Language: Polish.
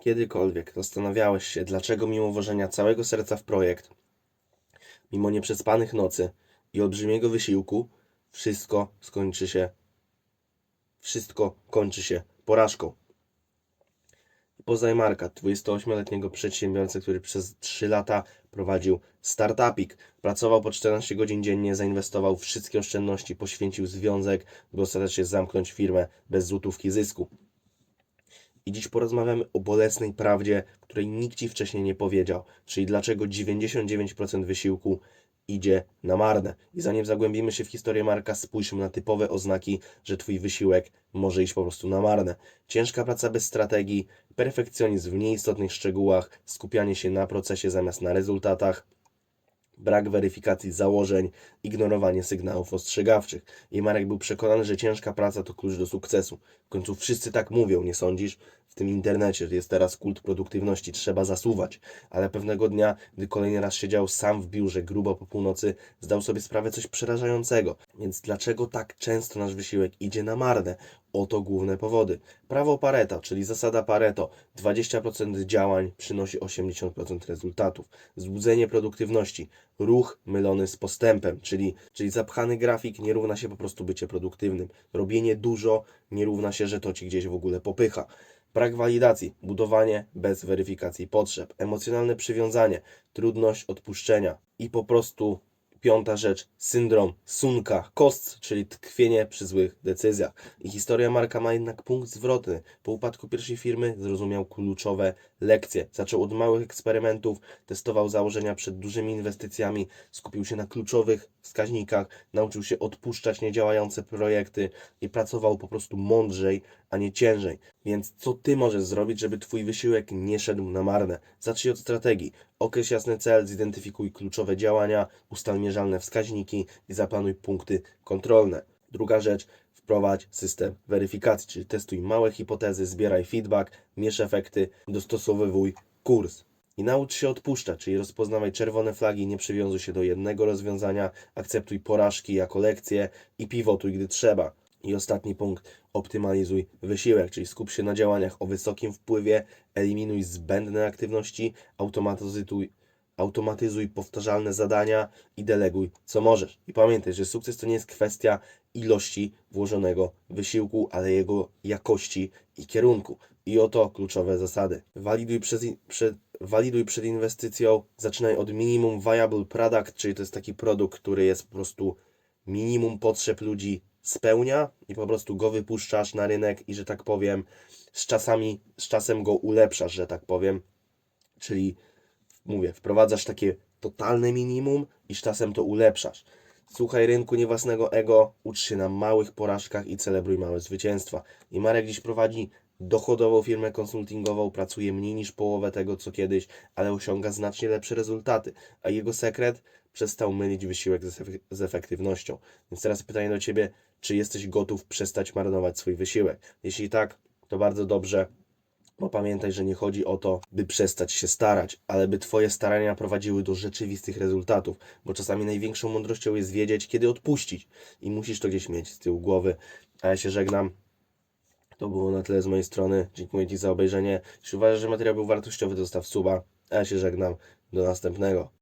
kiedykolwiek zastanawiałeś się, dlaczego mimo włożenia całego serca w projekt, mimo nieprzespanych nocy i olbrzymiego wysiłku, wszystko skończy się, wszystko kończy się porażką. Poznaj Marka, 28-letniego przedsiębiorcę, który przez 3 lata prowadził startupik. Pracował po 14 godzin dziennie, zainwestował wszystkie oszczędności, poświęcił związek, by ostatecznie zamknąć firmę bez złotówki zysku. I dziś porozmawiamy o bolesnej prawdzie, której nikt Ci wcześniej nie powiedział, czyli dlaczego 99% wysiłku idzie na marne. I zanim zagłębimy się w historię Marka, spójrzmy na typowe oznaki, że Twój wysiłek może iść po prostu na marne. Ciężka praca bez strategii, perfekcjonizm w nieistotnych szczegółach, skupianie się na procesie zamiast na rezultatach, brak weryfikacji założeń, ignorowanie sygnałów ostrzegawczych. I Marek był przekonany, że ciężka praca to klucz do sukcesu. W końcu wszyscy tak mówią, nie sądzisz? Tym internecie jest teraz kult produktywności, trzeba zasuwać. Ale pewnego dnia, gdy kolejny raz siedział sam w biurze grubo po północy, zdał sobie sprawę coś przerażającego. Więc dlaczego tak często nasz wysiłek idzie na marne? Oto główne powody. Prawo Pareto, czyli zasada Pareto. 20% działań przynosi 80% rezultatów. Złudzenie produktywności. Ruch mylony z postępem, czyli, czyli zapchany grafik nie równa się po prostu bycie produktywnym. Robienie dużo nie równa się, że to ci gdzieś w ogóle popycha. Brak walidacji, budowanie bez weryfikacji potrzeb, emocjonalne przywiązanie, trudność odpuszczenia i po prostu piąta rzecz, syndrom Sunka, kost, czyli tkwienie przy złych decyzjach. I historia Marka ma jednak punkt zwrotny. Po upadku pierwszej firmy zrozumiał kluczowe lekcje. Zaczął od małych eksperymentów, testował założenia przed dużymi inwestycjami, skupił się na kluczowych wskaźnikach, nauczył się odpuszczać niedziałające projekty i pracował po prostu mądrzej, a nie ciężej. Więc co ty możesz zrobić, żeby twój wysiłek nie szedł na marne? Zacznij od strategii. Określ jasny cel, zidentyfikuj kluczowe działania, ustal mierzalne wskaźniki i zaplanuj punkty kontrolne. Druga rzecz, wprowadź system weryfikacji, czyli testuj małe hipotezy, zbieraj feedback, mierz efekty, dostosowywuj kurs. I naucz się odpuszczać, czyli rozpoznawaj czerwone flagi, nie przywiązuj się do jednego rozwiązania, akceptuj porażki jako lekcje i pivotuj, gdy trzeba. I ostatni punkt, optymalizuj wysiłek, czyli skup się na działaniach o wysokim wpływie, eliminuj zbędne aktywności, automatyzuj, automatyzuj powtarzalne zadania i deleguj co możesz. I pamiętaj, że sukces to nie jest kwestia ilości włożonego wysiłku, ale jego jakości i kierunku. I oto kluczowe zasady. Waliduj, przez, in- przed, waliduj przed inwestycją, zaczynaj od minimum viable product, czyli to jest taki produkt, który jest po prostu minimum potrzeb ludzi spełnia i po prostu go wypuszczasz na rynek i że tak powiem, z czasami, z czasem go ulepszasz, że tak powiem. Czyli mówię, wprowadzasz takie totalne minimum i z czasem to ulepszasz. Słuchaj rynku, nie własnego ego, ucz się na małych porażkach i celebruj małe zwycięstwa. I Marek dziś prowadzi dochodową firmę konsultingową, pracuje mniej niż połowę tego co kiedyś, ale osiąga znacznie lepsze rezultaty. A jego sekret? Przestał mylić wysiłek z efektywnością. Więc teraz pytanie do Ciebie, czy jesteś gotów przestać marnować swój wysiłek? Jeśli tak, to bardzo dobrze. Bo pamiętaj, że nie chodzi o to, by przestać się starać, ale by Twoje starania prowadziły do rzeczywistych rezultatów, bo czasami największą mądrością jest wiedzieć, kiedy odpuścić i musisz to gdzieś mieć z tyłu głowy. A ja się żegnam. To było na tyle z mojej strony. Dziękuję Ci za obejrzenie. Jeśli uważasz, że materiał był wartościowy, to zostaw suba. A ja się żegnam. Do następnego.